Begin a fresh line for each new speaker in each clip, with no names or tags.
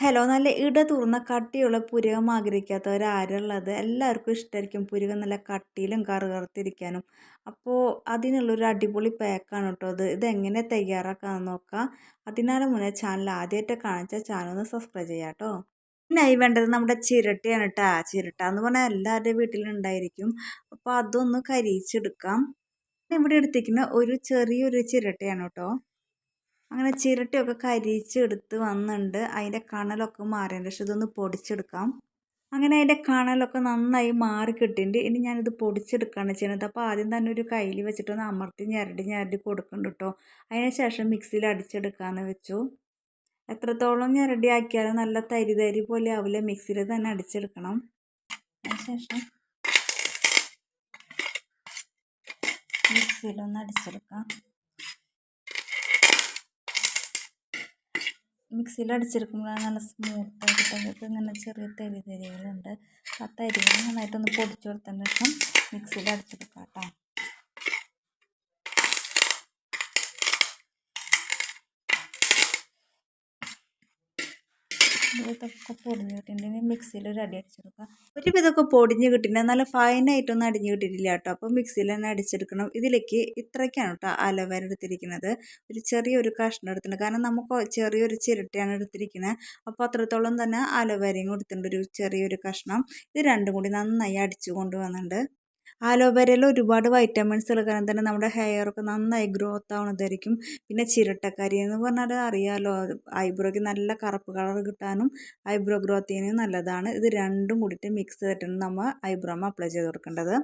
Hello നല്ല ഇട തുറന്ന കട്ടിയുള്ള പുരുകം ആഗ്രഹിക്കാത്തവരാരുള്ളത്? എല്ലാവർക്കും ഇഷ്ടമായിരിക്കും പുരുകം നല്ല കട്ടിയിലും കറുകറുത്തിരിക്കാനും. അപ്പോൾ അതിനുള്ളൊരു അടിപൊളി പാക്കാണ് കേട്ടോ അത്. ഇതെങ്ങനെ തയ്യാറാക്കാമെന്ന് നോക്കാം. അതിനാലും മുന്നേ ചാനൽ ആദ്യമായിട്ട് കാണിച്ച ചാനൽ ഒന്ന് സബ്സ്ക്രൈബ് ചെയ്യാം കേട്ടോ. പിന്നെ ആയി വേണ്ടത് നമ്മുടെ ചിരട്ടയാണ് കേട്ടോ ചിരട്ട എന്ന് പറഞ്ഞാൽ എല്ലാവരുടെയും വീട്ടിലുണ്ടായിരിക്കും. അപ്പോൾ അതൊന്ന് കരിയിച്ചെടുക്കാം. ഇവിടെ എടുത്തിരിക്കുന്ന ഒരു ചെറിയൊരു ചിരട്ടയാണ് കേട്ടോ അങ്ങനെ ചിരട്ടയൊക്കെ കരിച്ചെടുത്ത് വന്നിട്ടുണ്ട് അതിന്റെ കണലൊക്കെ മാറിയതിന് പക്ഷെ ഇതൊന്ന് പൊടിച്ചെടുക്കാം. അങ്ങനെ അതിന്റെ കണലൊക്കെ നന്നായി മാറി കിട്ടിയിട്ടുണ്ട് ഇനി ഞാനിത് പൊടിച്ചെടുക്കുകയാണ് ചെയ്യുന്നത്. അപ്പോൾ ആദ്യം തന്നെ ഒരു കയ്യിൽ വെച്ചിട്ടൊന്ന് അമർത്തി ഞരടി ഞരടി കൊടുക്കുന്നുണ്ട് കേട്ടോ അതിന് ശേഷം മിക്സിയിൽ അടിച്ചെടുക്കാമെന്ന് വെച്ചു. എത്രത്തോളം ഞരടി ആക്കിയാലും നല്ല തരി തരി പോലെ ആവില്ല. മിക്സിയിൽ തന്നെ അടിച്ചെടുക്കണം. അതിനുശേഷം മിക്സിയിലൊന്ന് അടിച്ചെടുക്കാം. മിക്സിയിൽ അടിച്ചെടുക്കുമ്പോഴാണ് നല്ല സ്മൂത്തായിട്ട് കിട്ടുന്നത് ഇങ്ങനെ ചെറിയ തരി തരികളുണ്ട്. ആ തരികൾ നന്നായിട്ടൊന്ന് പൊടിച്ചു കൊടുത്തതിന് ശേഷം മിക്സിയിൽ അടിച്ചെടുക്കാം കേട്ടോ ഇതൊക്കെ പൊടിഞ്ഞ് കിട്ടിയിട്ടുണ്ടെങ്കിൽ മിക്സിയിൽ ഒരു അടി അടിച്ചെടുക്കുക ഒരു വിധമൊക്കെ പൊടിഞ്ഞ് കിട്ടിയിട്ടുണ്ടെങ്കിൽ നല്ല ഫൈനായിട്ടൊന്നും അടിഞ്ഞ് കിട്ടിയിട്ടില്ല കേട്ടോ. അപ്പോൾ മിക്സിയിൽ തന്നെ അടിച്ചെടുക്കണം. ഇതിലേക്ക് ഇത്രയ്ക്കാണ് കേട്ടോ അലവേര എടുത്തിരിക്കുന്നത്. ഒരു ചെറിയൊരു കഷ്ണം എടുത്തിട്ടുണ്ട്. കാരണം നമുക്ക് ചെറിയൊരു ചിരട്ടയാണ് എടുത്തിരിക്കുന്നത്. അപ്പോൾ അത്രത്തോളം തന്നെ അലവരയും കൊടുത്തിട്ടുണ്ട്. ഒരു ചെറിയൊരു കഷ്ണം. ഇത് രണ്ടും കൂടി നന്നായി അടിച്ചു കൊണ്ടുവന്നിട്ടുണ്ട്. ആലോവേരയിൽ ഒരുപാട് വൈറ്റമിൻസ് ഉള്ള കാരണം തന്നെ നമ്മുടെ ഹെയറൊക്കെ നന്നായി ഗ്രോത്ത് ആവുന്നതായിരിക്കും. പിന്നെ ചിരട്ടക്കരി എന്ന് പറഞ്ഞാൽ അറിയാമല്ലോ ഐബ്രോയ്ക്ക് നല്ല കറുപ്പ് കളർ കിട്ടാനും ഐബ്രോ ഗ്രോത്തിന് നല്ലതാണ്. ഇത് രണ്ടും കൂടിയിട്ട് മിക്സ് ചെയ്തിട്ടാണ് നമ്മൾ ഐബ്രോമ അപ്ലൈ ചെയ്ത് കൊടുക്കേണ്ടത്.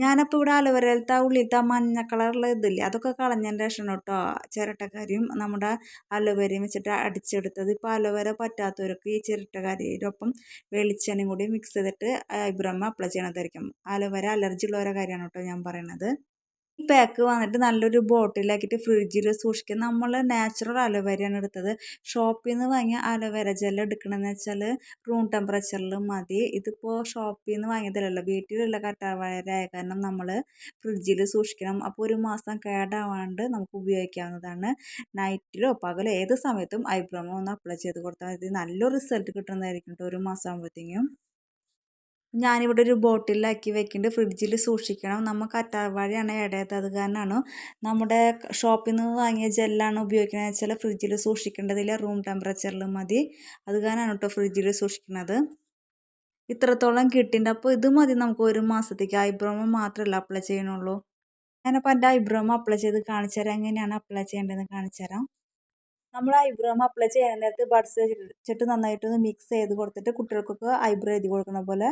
ഞാനപ്പോൾ ഇവിടെ അലോവേരയിലത്തെ ഉള്ളിലത്തെ മഞ്ഞ കളറുള്ള ഇതില്ലേ? അതൊക്കെ കളഞ്ഞതിന്റെ ശേഷം കേട്ടോ ചിരട്ടക്കാരിയും നമ്മുടെ അലോവരയും വെച്ചിട്ട് അടിച്ചെടുത്തത്. ഇപ്പോൾ അലോവര പറ്റാത്തവർക്ക് ഈ ചിരട്ടക്കരിയൊപ്പം വെളിച്ചെണ്ണയും കൂടി മിക്സ് ചെയ്തിട്ട് ഐബ്രോമ അപ്ലൈ ചെയ്യണതായിരിക്കും. അലോവര അലർജി ഉള്ളവരെ കാര്യമാണ് കേട്ടോ ഞാൻ പറയുന്നത് ഈ പാക്ക് വന്നിട്ട് നല്ലൊരു ബോട്ടിലാക്കിയിട്ട് ഫ്രിഡ്ജിൽ സൂക്ഷിക്കുക. നമ്മൾ നാച്ചുറൽ അലോവേരയാണ് എടുത്തത്. ഷോപ്പിൽ നിന്ന് വാങ്ങിയ അലോവേര ജെൽ എടുക്കണമെന്ന് വെച്ചാൽ റൂം ടെമ്പറേച്ചറിൽ മതി. ഇതിപ്പോൾ ഷോപ്പിൽ നിന്ന് വാങ്ങിയതല്ലല്ലോ. വീട്ടിലുള്ള കറ്റാവാഴ കാരണം നമ്മൾ ഫ്രിഡ്ജിൽ സൂക്ഷിക്കണം. അപ്പോൾ ഒരു മാസം കേടാവാണ്ട് നമുക്ക് ഉപയോഗിക്കാവുന്നതാണ്. നൈറ്റിലോ പകലോ ഏത് സമയത്തും ഐബ്രോമോ ഒന്ന് അപ്ലൈ ചെയ്ത് കൊടുത്താൽ മതി. നല്ല റിസൾട്ട് കിട്ടുന്നതായിരിക്കും ഒരു മാസം ആകുമ്പോഴത്തേക്കും ഞാനിവിടെ ഒരു ബോട്ടിലാക്കി വെക്കുന്നുണ്ട് ഫ്രിഡ്ജിൽ സൂക്ഷിക്കണം. നമുക്ക് അറ്റാവാഴയാണ് ഇടയത് അത് കാരണമാണ് നമ്മുടെ ഷോപ്പിൽ നിന്ന് വാങ്ങിയ ജെല്ലാണ് ഉപയോഗിക്കുന്നത് വെച്ചാൽ ഫ്രിഡ്ജിൽ സൂക്ഷിക്കേണ്ടതില്ല. റൂം ടെമ്പറേച്ചറിൽ മതി. അത് കാരണമാണ് കേട്ടോ ഫ്രിഡ്ജിൽ സൂക്ഷിക്കുന്നത് ഇത്രത്തോളം കിട്ടിയിട്ടുണ്ട് അപ്പോൾ ഇത് മതി നമുക്ക് ഒരു മാസത്തേക്ക്. ഐബ്രോമ മാത്രമല്ല അപ്ലൈ ചെയ്യണുള്ളൂ ഞാനപ്പോൾ എന്റെ ഐബ്രോമ അപ്ലൈ ചെയ്ത് കാണിച്ചു തരാം. എങ്ങനെയാണ് അപ്ലൈ ചെയ്യേണ്ടതെന്ന് കാണിച്ചു തരാം. നമ്മൾ ഐബ്രോ അപ്ലൈ ചെയ്യാൻ നേരത്ത് ബഡ്സ് വെച്ചിട്ട് നന്നായിട്ടൊന്ന് മിക്സ് ചെയ്ത് കൊടുത്തിട്ട് കുട്ടികൾക്കൊക്കെ ഐബ്രോ എഴുതി കൊടുക്കുന്ന പോലെ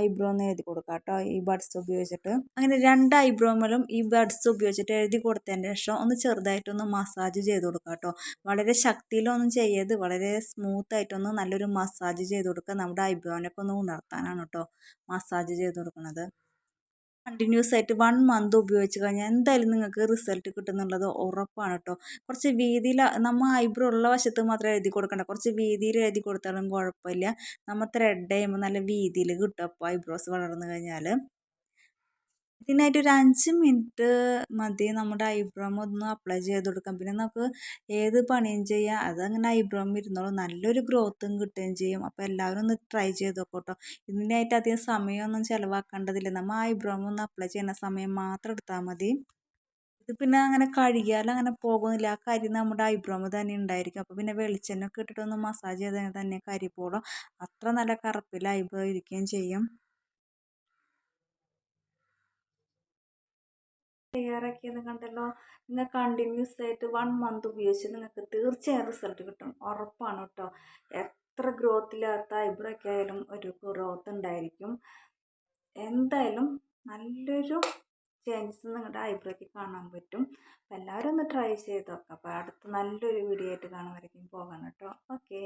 ഐബ്രോ ഒന്ന് എഴുതി കൊടുക്കുക കേട്ടോ ഈ ബഡ്സ് ഉപയോഗിച്ചിട്ട്. അങ്ങനെ രണ്ട് ഐബ്രോമലും ഈ ബഡ്സ് ഉപയോഗിച്ചിട്ട് എഴുതി കൊടുത്തതിന് ശേഷം ഒന്ന് ചെറുതായിട്ടൊന്ന് മസാജ് ചെയ്ത് കൊടുക്കുക കേട്ടോ വളരെ ശക്തിയിലൊന്നും ചെയ്യരുത്. വളരെ സ്മൂത്ത് ആയിട്ടൊന്ന് നല്ലൊരു മസാജ് ചെയ്ത് കൊടുക്കുക നമ്മുടെ ഐബ്രോനൊക്കെ ഒന്ന് ഉണർത്താനാണ് കേട്ടോ മസാജ് ചെയ്ത് കൊടുക്കുന്നത് കണ്ടിന്യൂസ് ആയിട്ട് വൺ മന്ത് ഉപയോഗിച്ച് കഴിഞ്ഞാൽ എന്തായാലും നിങ്ങൾക്ക് റിസൾട്ട് കിട്ടുന്നുള്ളത് ഉറപ്പാണ് കേട്ടോ കുറച്ച് വീതിയിൽ നമ്മൾ ഐബ്രോ ഉള്ള വശത്ത് മാത്രം എഴുതി കൊടുക്കണ്ട. കുറച്ച് വീതിയിൽ എഴുതി കൊടുത്താലും കുഴപ്പമില്ല. നമ്മൾ ത്രെഡ് ചെയ്യുമ്പോൾ നല്ല വീതിയിൽ കിട്ടും. അപ്പോൾ ഐബ്രോസ് വളർന്നു കഴിഞ്ഞാൽ ഇതിനായിട്ട് ഒരു അഞ്ച് മിനിറ്റ് മതി നമ്മുടെ ഐബ്രോം ഒന്ന് അപ്ലൈ ചെയ്ത് കൊടുക്കാം പിന്നെ നമുക്ക് ഏത് പണിയും ചെയ്യാം. അതങ്ങനെ ഐബ്രോം ഇരുന്നോളും. നല്ലൊരു ഗ്രോത്തും കിട്ടുകയും ചെയ്യും. അപ്പോൾ എല്ലാവരും ഒന്ന് ട്രൈ ചെയ്ത് നോക്കട്ടോ ഇതിനായിട്ട് അധികം സമയമൊന്നും ചിലവാക്കേണ്ടതില്ല. നമ്മൾ ഐബ്രോം ഒന്ന് അപ്ലൈ ചെയ്യുന്ന സമയം മാത്രം എടുത്താൽ മതി. ഇത് പിന്നെ അങ്ങനെ കഴുകിയാൽ അങ്ങനെ പോകുന്നില്ല. ആ കരി നമ്മുടെ ഐബ്രോമ് തന്നെ ഉണ്ടായിരിക്കും. അപ്പോൾ പിന്നെ വെളിച്ചെണ്ണ ഒക്കെ ഇട്ടിട്ടൊന്ന് മസാജ് ചെയ്താൽ തന്നെ കരി പോകും അത്ര നല്ല കറുപ്പിൽ ഐബ്രോ ഇരിക്കുകയും ചെയ്യും. തയ്യാറാക്കിയത് കണ്ടല്ലോ നിങ്ങൾ കണ്ടിന്യൂസ് ആയിട്ട് വൺ മന്ത് ഉപയോഗിച്ച് നിങ്ങൾക്ക് തീർച്ചയായും റിസൾട്ട് കിട്ടും. ഉറപ്പാണ് കേട്ടോ. എത്ര ഗ്രോത്ത് ഇല്ലാത്ത ഒക്കെ ആയാലും ഒരു ഗ്രോത്ത് ഉണ്ടായിരിക്കും. എന്തായാലും നല്ലൊരു ചേഞ്ചസ് നിങ്ങളുടെ ഐബ്രോയ്ക്ക് കാണാൻ പറ്റും. അപ്പോൾ എല്ലാവരും ഒന്ന് ട്രൈ ചെയ്ത് നോക്കാം. അപ്പോൾ അടുത്ത നല്ലൊരു വീഡിയോ ആയിട്ട് കാണുമായിരിക്കും പോകാൻ കേട്ടോ. ഓക്കേ